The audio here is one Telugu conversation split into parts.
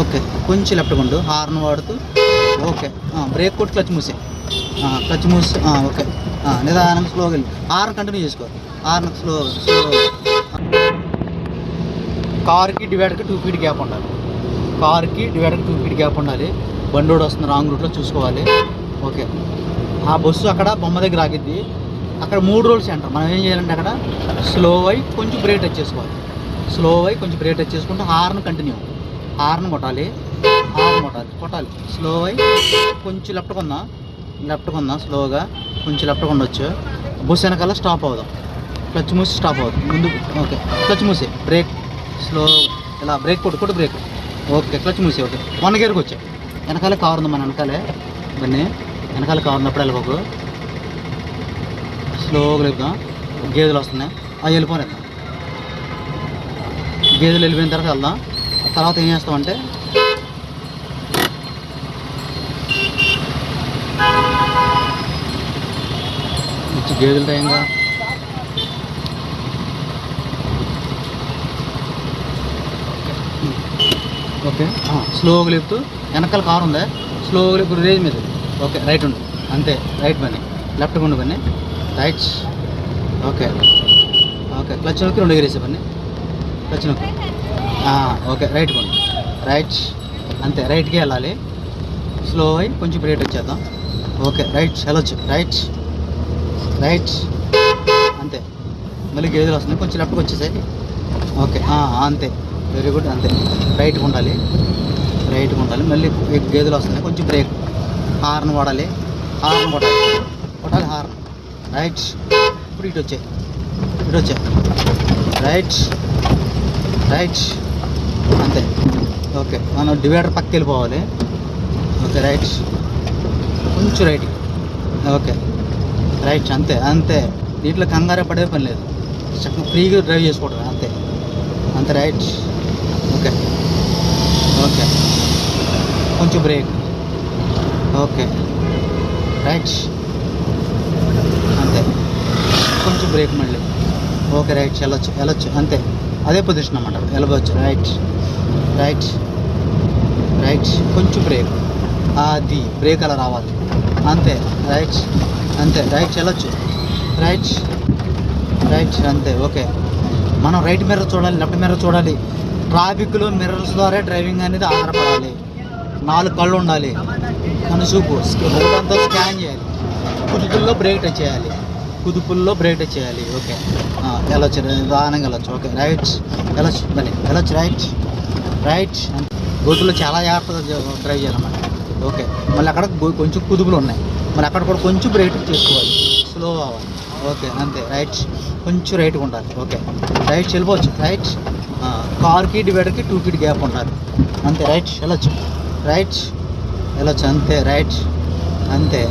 ఓకే. కొంచెం లెఫ్ట్ ఉండు. హార్న్ వాడుతూ. ఓకే. బ్రేక్ కొట్టి క్లచ్ మూసే క్లచ్ మూసి ఓకే. నిదానం నిదానంగా స్లోగా వెళ్ళి. హార్న్ కంటిన్యూ చేసుకో. హార్న్ స్లో స్లో కార్కి డివైడర్కి టూ ఫీట్ గ్యాప్ ఉండాలి. కార్కి డివైడర్కి టూ ఫీట్ గ్యాప్ ఉండాలి. బండోడు వస్తుంది రాంగ్ రూట్లో చూసుకోవాలి. ఓకే. ఆ బస్సు అక్కడ బొమ్మ దగ్గర ఆగిద్ది. అక్కడ మూడు రోల్స్ అంటారు. మనం ఏం చేయాలంటే అక్కడ స్లో అయి కొంచెం బ్రేక్ టచ్ చేసుకోవాలి. స్లో అయి కొంచెం బ్రేక్ టచ్ చేసుకుంటూ హార్న్ కంటిన్యూ. హార్న్ కొట్టాలి. హార్న్ కొట్టాలి. కొట్టాలి. స్లో అయి కొంచెం లెఫ్ట్ కొందాం లెఫ్ట్ కొందాం స్లోగా కొంచెం లెఫ్ట్ కొండొచ్చు బుస్ వెనకాల స్టాప్ అవుదాం. క్లచ్ మూసి స్టాప్ అవుతుంది ముందు ఓకే. క్లచ్ మూసి. బ్రేక్ స్లో ఇలా బ్రేక్ కొట్టు. కొట్టు బ్రేక్ ఓకే. క్లచ్ మూసి. ఓకే. వన్ గేర్కి వచ్చా వెనకాలే కారు ఉంది మన వెనకాలే. ఇవన్నీ. వెనకాల కారు ఉన్నప్పుడు వెళ్ళబోకు. స్లోగా లేపుదాం. గేదెలు వస్తున్నాయి అవి వెళ్ళిపోనేద్దాం గేదెలు వెళ్ళిపోయిన తర్వాత వెళ్దాం. తర్వాత ఏం చేస్తామంటే ఇచ్చి గేదెలు టైంగా ఓకే. స్లోగా లేపుతూ వెనకాల కారు ఉందా? స్లోగా లేపు రేజ్ మీద. ఓకే రైట్ ఉండు. అంతే రైట్ పని లెఫ్ట్ ఉండు పని రైట్ ఓకే. ఓకే క్లచ్ నొక్కి రెండు ఎగిరేసే పని క్లచ్ నొక్కి. ఓకే రైట్ కొండు రైట్ అంతే రైట్కి వెళ్ళాలి. స్లో అయి కొంచెం బ్రేక్ వచ్చేద్దాం. ఓకే రైట్ వెళ్ళొచ్చు రైట్ రైట్ అంతే. మళ్ళీ గేదెలు వస్తున్నాయి కొంచెం లెఫ్ట్కి వచ్చేసాయి. ఓకే అంతే. వెరీ గుడ్ అంతే. రైట్గా ఉండాలి రైట్గా ఉండాలి మళ్ళీ గేదెలు వస్తున్నాయి కొంచెం బ్రేక్ హార్న్ వాడాలి. హార్న్ కొట్టాలి. కొట్టాలి హార్న్ రైట్ ఇప్పుడు ఇటు వచ్చాయి. ఇటు వచ్చాయి. రైట్ రైట్ అంతే. ఓకే మనం డివైడర్ పక్కకి వెళ్ళిపోవాలి. Okay right. కొంచెం రైట్. ఓకే రైట్ అంతే అంతే. దీంట్లో కంగారే పడే పని లేదు. చక్కగా ఫ్రీగా డ్రైవ్ చేసుకోవడం అంతే. అంతే రైట్. ఓకే. ఓకే. కొంచెం బ్రేక్. ఓకే. రైట్. అంతే. కొంచెం బ్రేక్ మళ్ళీ. Okay right. వెళ్ళొచ్చు వెళ్ళొచ్చు అంతే. అదే పొజిషన్ అనమాట వెళ్ళవచ్చు రైట్. రైట్ రైట్ కొంచెం బ్రేక్ అది బ్రేక్ అలా రావాలి. అంతే. రైట్ అంతే. రైట్ వెళ్ళొచ్చు. రైట్ రైట్ అంతే. ఓకే మనం రైట్ మిర్రర్ చూడాలి లెఫ్ట్ మిర్రర్ చూడాలి. ట్రాఫిక్లో మిర్రర్స్ ద్వారా డ్రైవింగ్ అనేది ఆధారపడాలి. నాలుగు కళ్ళు ఉండాలి. మన చూపు. రోడ్డంతా స్కాన్ చేయాలి. కుదుపుల్లో బ్రేక్ టచ్ చేయాలి. కుదుపుల్లో బ్రేక్ టచ్ చేయాలి. ఓకే వెళ్ళచ్చు వెళ్ళొచ్చు. నిదానంగా వెళ్ళొచ్చు. ఓకే రైట్ వెళ్ళొచ్చు. మళ్ళీ వెళ్ళొచ్చు. రైట్ రైట్ గోతుల్లో చాలా జాగ్రత్తగా డ్రైవ్ చేయాలన్నమాట. ఓకే మళ్ళీ అక్కడ కొంచెం కుదుపులు ఉన్నాయి. మరి అక్కడ కూడా కొంచెం బ్రేక్ చేసుకోవాలి. స్లో అవ్వాలి. ఓకే అంతే. రైట్ కొంచెం రైట్గా ఉండాలి. ఓకే రైట్ వెళ్ళిపోవచ్చు. రైట్ కార్ కార్కి డివైడర్కి టూ ఫీట్ గ్యాప్ ఉండాలి. అంతే. రైట్ వెళ్ళొచ్చు. రైట్ వెళ్ళొచ్చు. అంతే. రైట్ అంతే.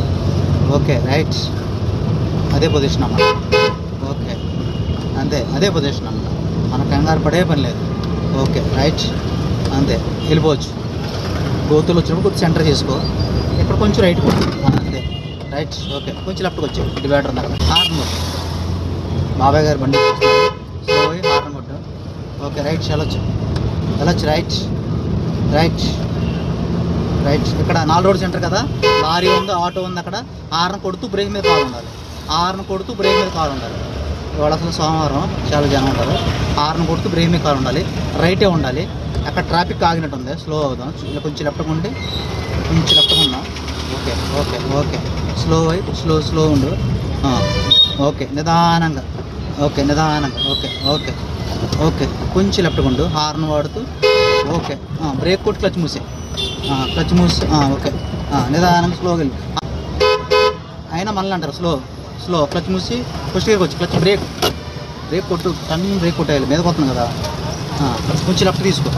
ఓకే రైట్ అదే పొజిషన్ అమ్మ ఓకే అంతే. అదే పొజిషన్ అమ్మ మన కంగారు పడే పని లేదు. ఓకే రైట్ అంతే వెళ్ళిపోవచ్చు. గోతులు వచ్చినప్పుడు కొంచెం సెంటర్ చేసుకో. ఇక్కడ కొంచెం రైట్ అంతే రైట్ ఓకే. కొంచెం లెఫ్ట్కి వచ్చాయి డివైడర్ అక్కడ. హార్న్ కొట్టు. బాబాయ్ గారు బండి స్లో హార్న్ కొట్టు. ఓకే రైట్ వెళ్ళొచ్చు. వెళ్ళొచ్చు రైట్ రైట్ రైట్ ఇక్కడ నాలుగు రోడ్ సెంటర్ కదా. లారీ ఉంది ఆటో ఉంది అక్కడ. హార్న్ కొడుతూ బ్రేక్ మీద కాలు ఉండాలి. హార్న్ కొడుతూ బ్రేక్ మీద కాలు ఉండాలి. ఇవాళ అసలు సోమవారం చాలా జనం ఉంటారు హార్న్ కొడుతూ బ్రేమి కార్ ఉండాలి. రైటే ఉండాలి. అక్కడ ట్రాఫిక్ ఆగినట్టు ఉంది. స్లో అవుదాం. ఇలా కొంచెం లెఫ్ట్ ఉండి కొంచెం లెఫ్ట్ ఉందాం ఓకే ఓకే ఓకే. స్లో అయి స్లో స్లో ఉండు. ఓకే. నిదానంగా. ఓకే నిదానంగా. Okay okay okay. కొంచెం లెఫ్ట్ ఉండు. హార్న్ వాడుతూ ఓకే. బ్రేక్ కొట్టి క్లచ్ మూసే. క్లచ్ మూసి ఓకే. నిదానంగా స్లోగా వెళ్ళి. అయినా మళ్ళీ అంటారు స్లో. స్లో క్లచ్ మూసి ఫస్ట్ గేర్కి వచ్చి క్లచ్ బ్రేక్. బ్రేక్ కొట్టు టన్ బ్రేక్ కొట్టేయాలి. మీద పోతుంది కదా. కొంచెం లెఫ్ట్ తీసుకో.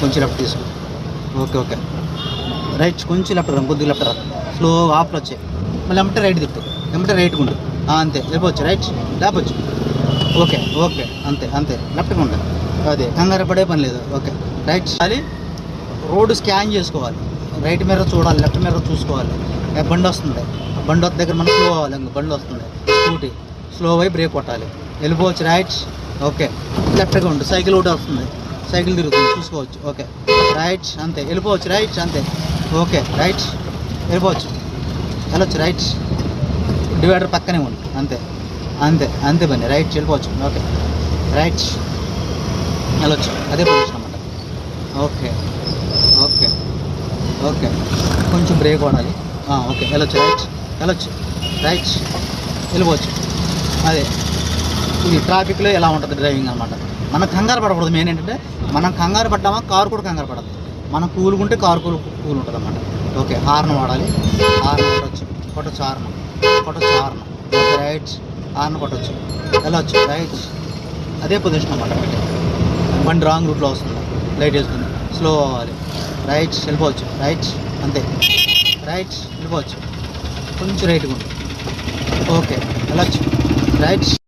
కొంచెం లెఫ్ట్ తీసుకో. Okay okay. రైట్ కొంచెం లెఫ్ట్ రా కొద్దిగా లెఫ్ట్ రా. స్లో ఆఫ్లో వచ్చాయి మళ్ళీ ఎమ్మటే రైట్ తిప్పు ఎమ్మటే రైట్ ఉండు. అంతే. వెళ్ళిపోవచ్చు. రైట్ లేపచ్చు ఓకే ఓకే. అంతే అంతే. లెఫ్ట్గా ఉండు. అదే కంగారు పడే పని లేదు. ఓకే. రైట్ అది రోడ్డు స్కాన్ చేసుకోవాలి. రైట్ మీద చూడాలి లెఫ్ట్ మీద చూసుకోవాలి. బండి వస్తుంది? బండి వస్తే దగ్గర మనం స్లో అవ్వాలి. ఇంకా బండి వస్తుంది. స్కూటీ. స్లో అయి బ్రేక్ కొట్టాలి. వెళ్ళిపోవచ్చు రైట్ ఓకే లెఫ్ట్గా ఉండు. సైకిల్ ఒకటి వస్తుంది. సైకిల్ తిరుగుతుంది. చూసుకోవచ్చు. ఓకే రైట్ అంతే. వెళ్ళిపోవచ్చు రైట్ అంతే. ఓకే రైట్ వెళ్ళిపోవచ్చు వెళ్ళొచ్చు రైట్ డివైడర్ పక్కనే ఉంది అంతే. అంతే. అంతే బండి. రైట్ వెళ్ళిపోవచ్చు ఓకే రైట్ వెళ్ళొచ్చు అదే పొజిషన్ అనమాట ఓకే ఓకే ఓకే కొంచెం బ్రేక్ వాడాలి ఓకే. వెళ్ళొచ్చు రైట్ వెళ్ళొచ్చు రైట్ వెళ్ళిపోవచ్చు. అదే. ఇది ట్రాఫిక్లో ఎలా ఉంటుంది డ్రైవింగ్ అనమాట మనం కంగారు పడకూడదు. మెయిన్ ఏంటంటే మనం కంగారు పడ్డామా కారు కూడా కంగారు పడదు. మనం కూలుకుంటే కారు కూలు కూల్ ఉంటుంది అనమాట ఓకే. హార్న్ వాడాలి. హార్న్ కొట్టచ్చు. కొట్టచ్చు హార్న్. కొట్టచ్చు హార్న్. Okay right. హార్న్ కొట్టచ్చు. వెళ్ళొచ్చు. రైట్. అదే పొజిషన్ అనమాట బండి రాంగ్ రూట్లో వస్తుంది. లైట్ వేస్తుంది స్లో అవ్వాలి. రైట్. వెళ్ళిపోవచ్చు. రైట్. అంతే. రైట్ వెళ్ళిపోవచ్చు. కొంచెం రైట్గా ఉంది ఓకే వెళ్ళచ్చు. రైట్